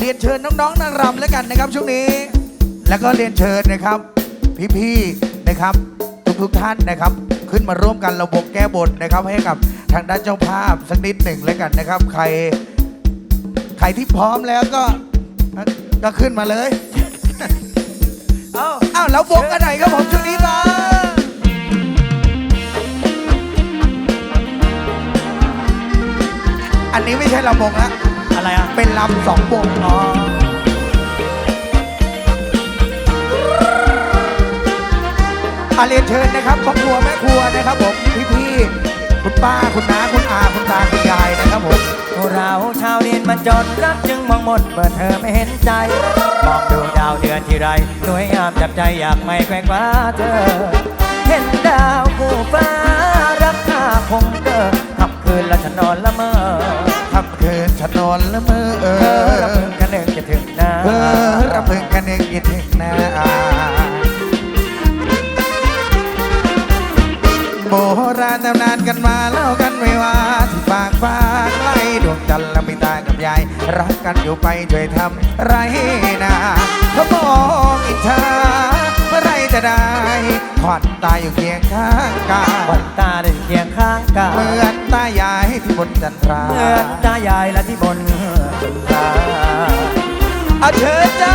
เรียนเชิญน้องๆนางรำแล้วกันนะครับช่วงนี้ แล้วก็เรียนเชิญนะครับ พี่ๆนะครับ ทุกๆท่านนะครับ ขึ้นมาร่วมกันระบบแก้บนนะครับ ให้กับทางด้านเจ้าภาพสักนิดหนึ่งแล้วกันนะครับ ใครใครที่พร้อมแล้วก็ก็ขึ้นมาเลยเอ้าอ้าวแล้ววงกันไหนครับผมช่วงนี้มาอันนี้ไม่ใช่ลำวงละ อะไรอะ เป็นลำสองวงอ๋ออาเรียนเชิญนะครับพ่อครัวแม่ครัวนะครับผมพี่ๆคุณป้าคุณน้าคุณอาคุณตาคุณยายนะครับผมพวกเราชาวดินมันจนรักจึงมองหมดเมื่อเธอไม่เห็นใจ มองดูดาวเดือนที่ไรสวยงามจับใจอยากไม่แกว่งว้าเธอ เห็นดาวคู่ฟ้ารักข้าคงเกิดทำคืนและฉันนอนละเมอ คืนฉันนอนละเมอเอเออระอพึงกันหนึ่งจะถึงหน้าเออระพึงกันเองยินถึงนะโบราณตำนานกันมาเล่ากันไม่ว่าที่ปากฟ้าใกล้ดวงจันทร์และมีตากับยาย รักกันอยู่ไปช่วยทำไรนาเขามองอิจฉาเมื่อไรจะได้ขวัญตายอยู่เคียงข้างกายวันตาได้เคียงข้างกายเหมือนตายาย ที่บนจันทราเหมือนตายายและที่บนตาอาเชิญจ้า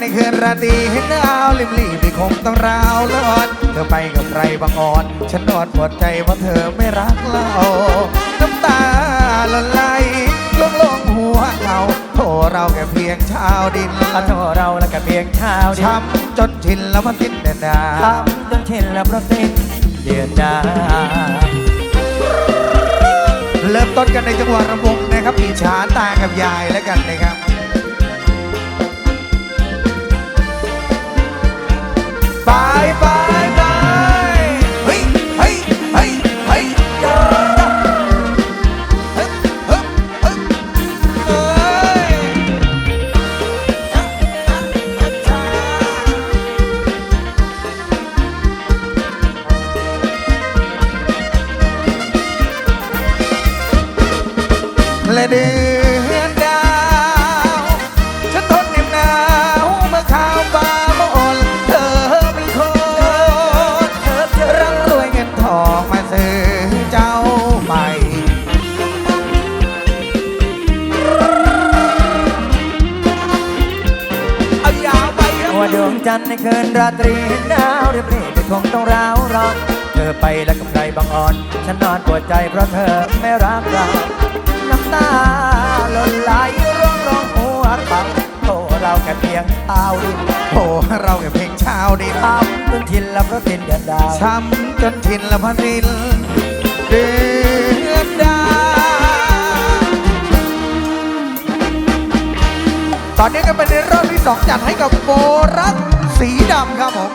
ใจในคืนราตรีเห็นดาวลิมลีไม่คงต้องราวลอดเธอไปกับใครบางอ่อน ฉันนอนปวดใจเพราะเธอไม่รักเราน้ำตาละไหลลงลงหัวเขาโทเราแค่เพียงชาวดินอาโทเราและกับเพียงชาวเดียวช้ำจนชินแล้วพันสิ้นเดินดาทำจนเช่นแล้วเพราะสิ้นเดือนดาวเริ่มต้นกันในจังหวะระวงนะครับอีฉาตากับยายแล้วกันนะครับ บใครบางอ่อน ฉันนอนปวดใจเพราะเธอไม่รักเราน้ำตาหล่นไหลร้องร้องหัวปังโตเราแค่เพียงเต้าดินโอ้เราแค่เพลงชาวดินทำจนทินแล้วเพราะสิ้นเดือนดาวช้ำจนชินละพันรินเดือนดาวตอนนี้ก็เป็นในรอบที่สองจัดให้กับโบรักสีดำครับผม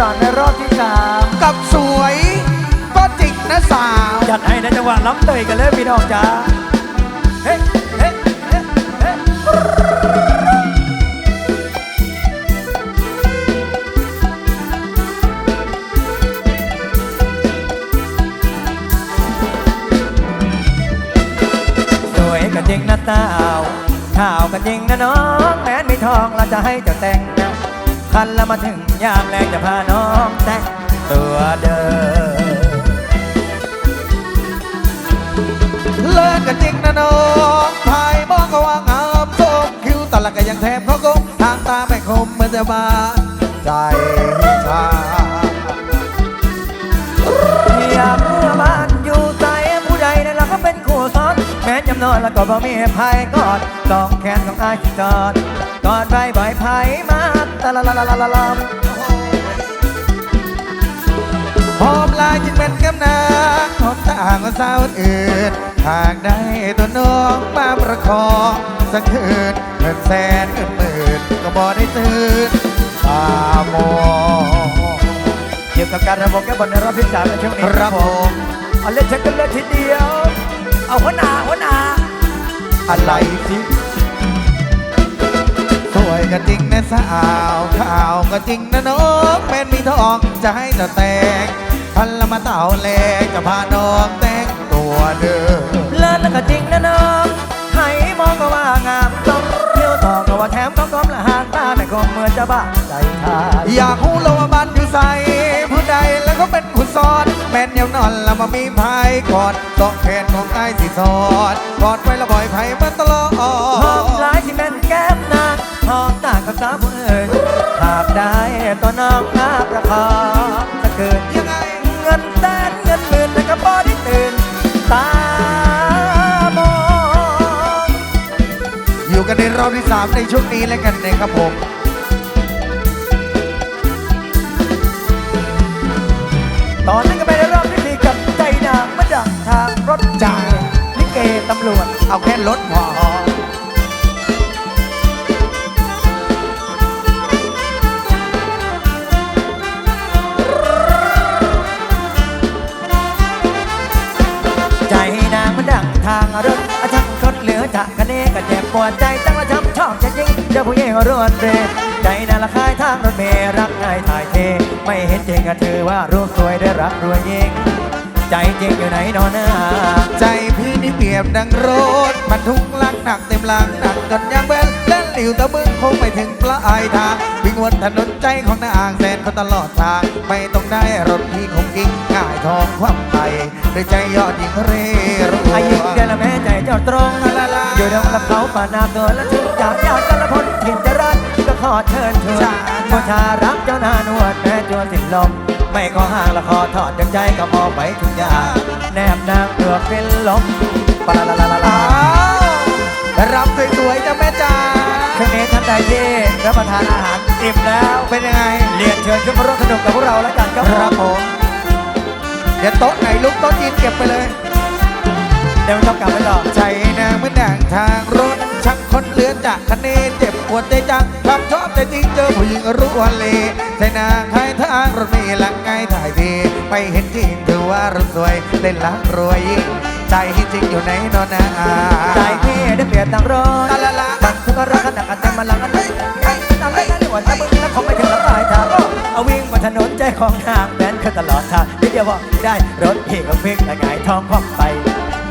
ต่อในรอบที่สามกับสวยก็จริงนะสาวจัดให้ในจังหวะล้ำเตยกันเลยพี่น้องจ้าเฮ้เฮ้เฮ้เฮ้สวยก็จริงนะเต้าข่าวก็จริงนะน้องแม้นมีทองเราจะให้เจ้าแต่งนะ คันแล้วมาถึงยามแรงจะพาน้องแต่งตัวเดิมเลิกกันจริงนะน้องภายมองก็ว่างามชมคิ้วตะละก็ยังแทบเขากงทางตาไม่คมเหมือนจะบาใจชาอยากเมื่อบ้านอยู่ใจผู้ใดนั่นละก็เป็นคู่ซ้อน แม้จำนวนแล้วก็บ่มีภายกอดสองแขนของอายที่กอด กอดไปบ่อยไผมาตะละละละละละละหอมลายจึงเป็นกำนางหอมต่างกับสาวอื่นหากได้ตัวน้องมาประคองสักคืนเงินแสนเงินหมื่นก็บ่ได้ตื่นตามองเกี่ยวกับการระบบแก้บนในรอบที่สามในช่วงนี้ครับผมเอาเล่นเช็คกันเลยทีเดียว เอาหัวหน้าหัวหน้าอะไรสิ สวยก็จริงนะสาวข่าวก็จริงนะน้องแม่นมีทองจะให้เธอแต่งพันละมาเต่าแลงจะพาน้องแต่งตัวเดิมเลิศแล้วก็จริงนะน้องให้มองก็ว่างามต้องเที่ยวต่อก็ว่าแถมก็กลมละหางตาแต่คงเหมือนจะบ้าใจขาดอยากหู้แล้วว่าบ้านอยู่ใสผู้ใดแล้วก็เป็นผู้สอนแม่นยาวนอนแล้วมามีภายกอดสองแขนของไอ้ายสิสอดกอดไว้และบ่อยไผ่มาตลอดหอมหลายที่แม่นแก้มนางห อมต่างกับสาวผู้อื่นหากได้ตัวน้องมาประคองสักคืนยังไงเงินแสนเงินหมื่นแต่ก็บ่ได้ตื่นตามองอยู่กันในรอบที่สามในช่วงนี้แล้วกันนะครับผมตอนนั้นก็ไปในรอบที่สี่กับใจนางมาดักทางรถจ้าลิเกตำรวจเอาแค่รถพอ ใจนางมันดังทางรถอาชักคดเหลือจากกันเนก็เจ็บปวดใจจังละช้ำชอบจะยิงเจ้าผู้หญิงรวนเรใจนางละคายทางรถเมล์รักง่ายถ่ายเท ไม่เห็นจริงก็ถือว่ารูปสวยได้รักรวยยิงใจจริงอยู่ไหนนอนหน้าใจพี่นี่เปรียบดังรถมันทุกลักหนักเต็มลังหนักจนยังเบนเล่นอยู่แต่มึงคงไม่ถึงปลายทางวิ่งวนถนนใจของนางแสนเขาตลอดทางไม่ต้องได้รถที่คงกิ้ง ง่ายทองคว่ำไปด้วยใจยอดหญิงเร่รวอายุเดียวละแม่ใจเจ้าตรงลาลาอยู่ดงละเขาป่านาตัวและถึงจากญาติกันละพ้นถิ่นจะรักก็ขอเชิญชวนผู้ชารักเจ้านานวดแม่จวนสิ้นลม ไม่ขอห่างละขอถอดดวงใจก็มอบไปทุกอย่างแนบนางเกือบเป็นลมปะลาลาลาลาลาอ้าวรับสวยๆจ้าแม่จ๋าคืนนี้ท่านใดที่รับประทานอาหารอิ่มแล้วเป็นยังไงเรียนเชิญขึ้นมาร่วมสนุกกับพวกเราแล้วกันครับครับผผมม เดี๋ยวโต๊ะไหนลุกโต๊ะจีนเก็บไปเลย เดี๋ยวต้องกลับไปต่อใจนางเหมือนด่างทางรถช่างคนเลือจากคะเนเจ็บปวดใจจังความชอบใจจริงเจอผู้หญิงรู้วันเลใจนางใครทางรถมีหลังไงถ่ายทีไปเห็นจริงถือว่ารถสวยเล่นลักรวยยิ่งใจจริงอยู่ในนอนนาใจพี่ได้เปรียบทางรถตาละละบังทุกรักกันหนักกันแต่มาหลังกันไม่ไอ้ทำได้ไงวันถ้ามึงถ้าคงไม่ถึงหลัง นถนนใจของทางแบนขึ้นตลอดทางนิดเดียวบอกได้รถพี่ก็ฟิกละไงายท้องคว่ำไป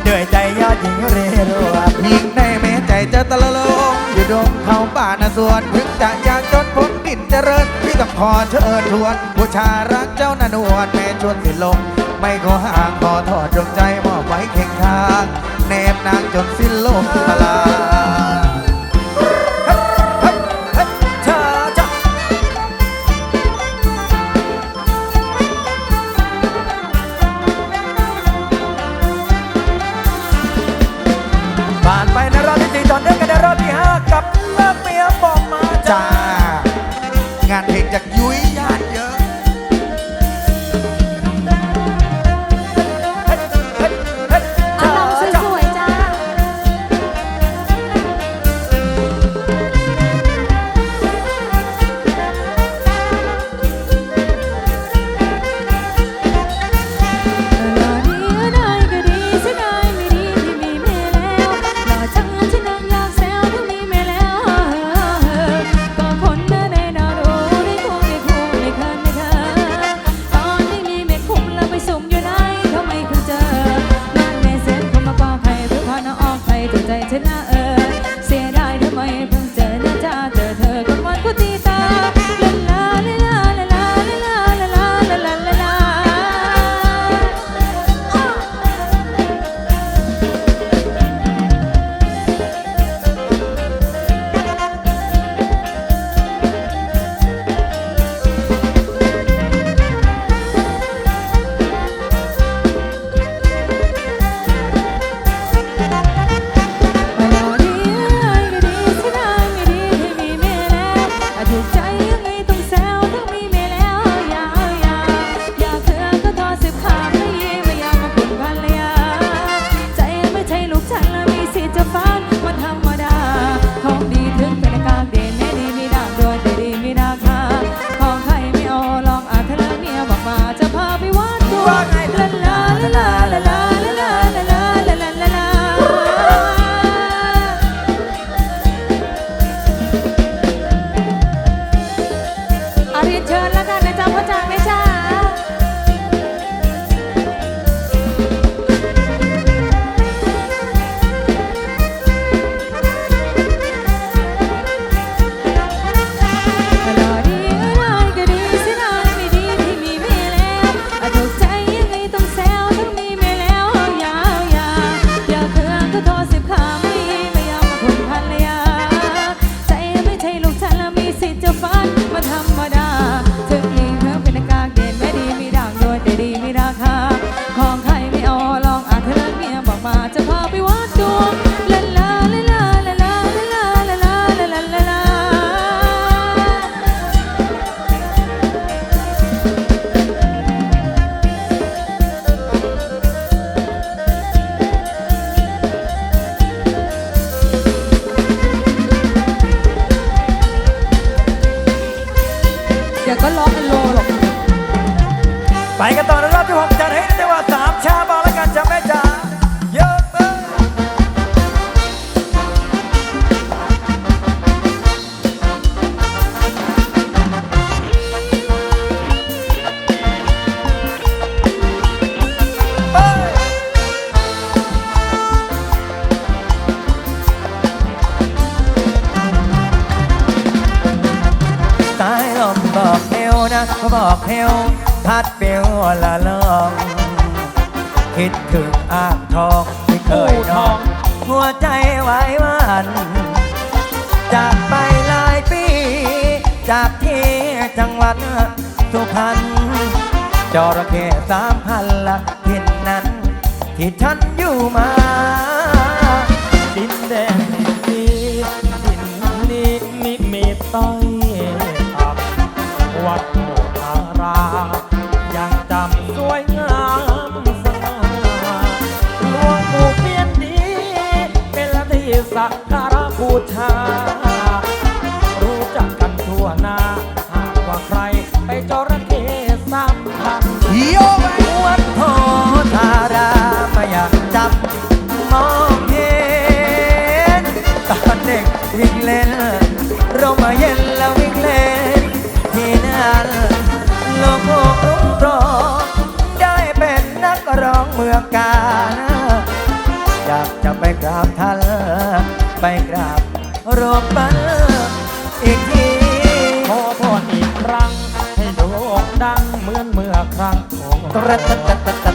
ด้วยใจยอดหญิงเรรัวยิงได้แม้ใจจะตะละลงอยู่ดงเขาป่านาสวนถึงจะอยากจนพ้นดินเจริญพี่ต้องขอเชิญชวนผู้ชารักเจ้านานวลแม่ชวนสิลง ไม่ขอห่างขอถอดดวงใจมอบไว้เคียงข้างแนบนางจนสิ้นลมมาลา Are you หัวใจไหวหวันจากไปหลายปี จากที่จังหวัดสุพรรณจระเข้สามพันละทินนั้น ที่ฉันอยู่มาดินแดนดินดินนี้นิมิตต้อยต่ำวัด ชา รู้จักกันทั่วหน้า หากว่าใครไปจระเข้สามพันโยไปวัดโพธารามไม่อยากจับมองเห็นตอนเด็กวิ่งเล่นร่มาเย็นแล้ววิ่งเล่น ที่นั่นโลกโลกรุ่งรจน์ได้เป็นนักร้องเมืองกาญอยากจะไปกราบท่านไปกราบ รวมบันอีกทีขอพรอีกครั้ง ให้โด่งดังเหมือนเมื่อครั้งของตระ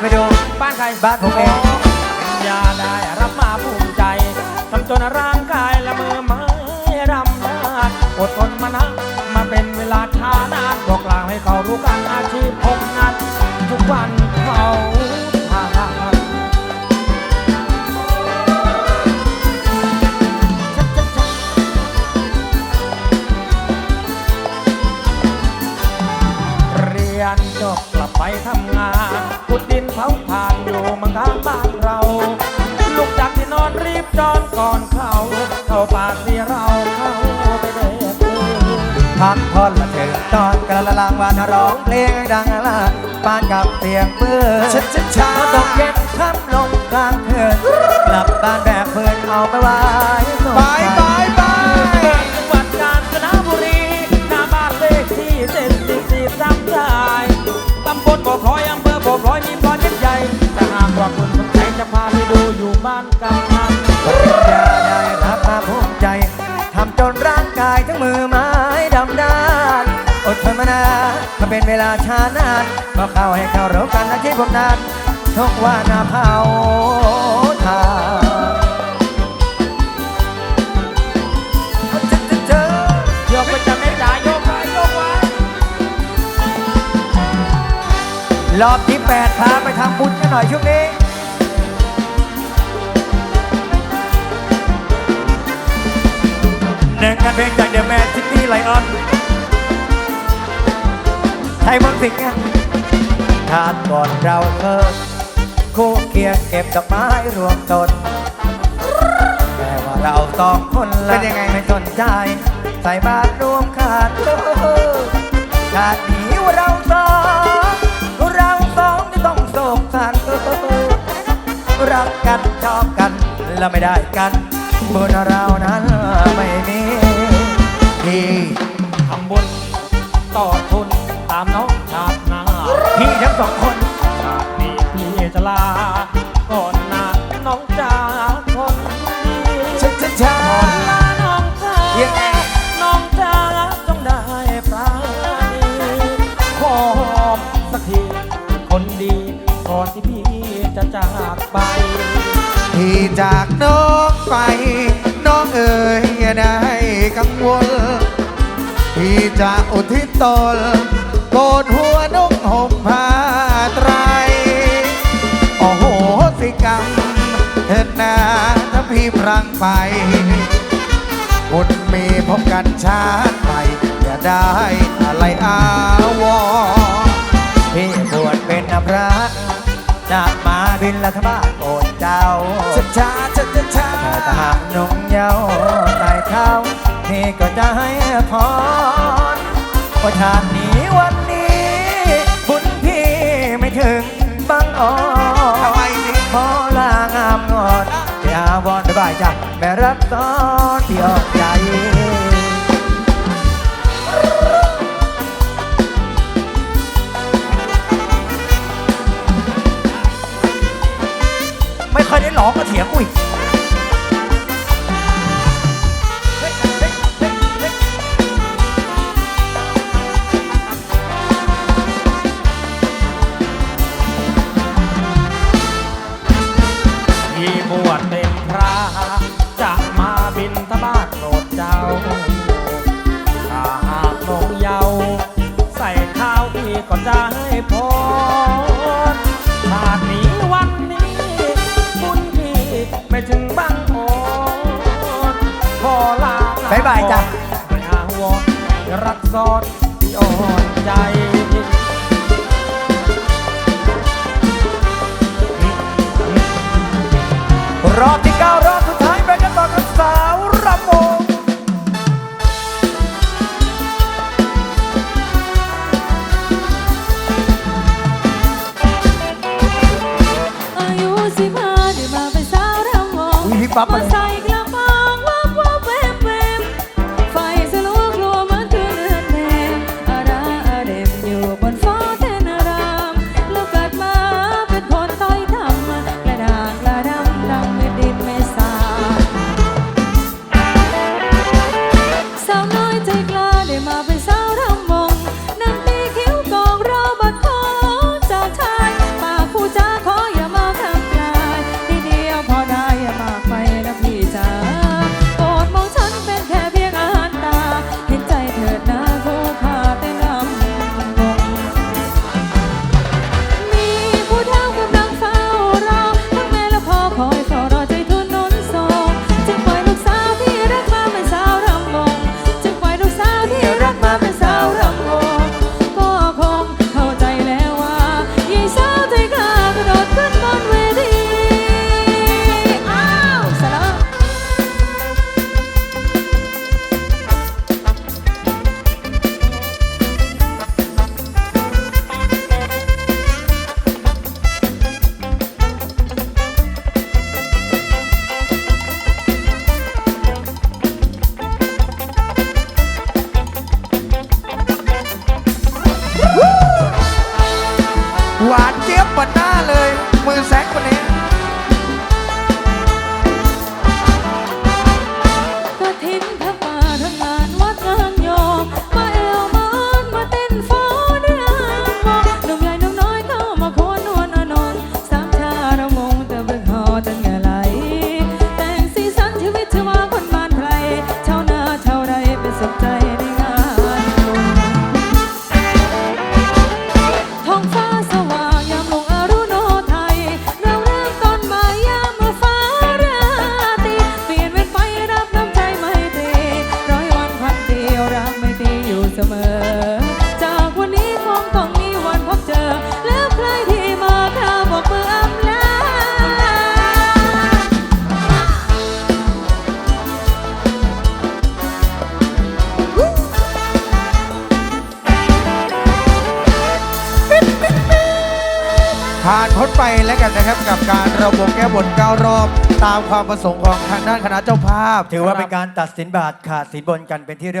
ไปจะพาไปดูบ้านใครบ้านผมเองยาได้รับมาภูมิใจทำจนร่างกายละเมือไม้ดำนาดอดทนมานะมาเป็นเวลาช้านานบอกกล่าวให้เขารู้กันอาชีพผมนั้น ก่อนเขาเข้าปากที่เราเข้าไปเด็ดพักผ่อนมาถึงตอนกระลางวันร้องเพลงดังละปานกับเสียงปืนชัดชัดชัพอตกเย็นค่ำลงกลางคืนกลับบ้านแบบเพื่อนเอาไปไว้ไปไปไปจังหวัดกาญจนบุรีหน้าบ้านเลขที่เจ็ดสิบสี่จำได้ตำบลบ่อพลอยอำเภอบ่อพลอยมีปลอยเม็ดใหญ่แต่หากว่าคุณสนใจจะพาไปดูอยู่บ้านกำนั เป็นเวลาช้านานก็เข้าให้เข้ารบกันนะที่ผมนานทุกว่านาเผาทางยกไปจะไม่ได้ยกไปยกไว้รอบที่แปดพาไปทำบุญกันหน่อยช่วงนี้เนึ่งกันเพลงจากเดอะแมนซิตี้ไลออน ไทยมนต์สิงห์อะชาติก่อนเราเคยคู่เคียงเก็บดอกไม้รวมตนแต่ว่าเราสองคนละเป็นยังไง ไม่สนใจ ใส่บาตรรวมขาดชาตินี้ว่าเราสองเราสองที่ต้องโศกสันรักกันชอบกันแล้วไม่ได้กันบนเรานั้นไม่มีพี่ทำบุญต่อทุนตามน้องชาติหน้าพี่ทั้งสองคนชาตินี้พี่จะลาก่อนหนาน้องจากคนดีช้าช้าช้าก่อนลาน้องจ้ายังไงน้องจ้าจงได้ปราณีขอหอมสักทีคนดีก่อนที่พี่จะจากไปพี่จากน้องไป น้องเอ๋ยอย่าได้กังวลพี่จะอุทิศตน โกนหัวนุ่งห่มผ้าไตร โอ้โหสิกรรมเถิดนาถ้าพี่พรังไปบุญมีพบกันชาติใหม่อย่าได้อะไรอาวรณ์พี่บวชเป็นพระจะมาบินรัฐบาโปรดเจ้าช้าช้าช้าช้าชาถ้าหากนุ่มเยาว์ใส่เข้าพี่ก็จะให้พรว่าชาตินี้วัน ทำไมสิขอลางามงอนอย่าวอนบ๊ายบายจ้ะแม่รักตอนที่ออกใจไม่ค่อยได้หลอกก็เถียงอุ้ย พรชาตินี้วันนี้บุญพี่ไม่ถึงบางโอนขอลาบ๊ายบายจ้ะไม่อาวรรักซ้อนที่อ่อนใจาพ ถือว่าเป็นการตัดสินบาทขาดสินบนกันเป็นที่เรียบ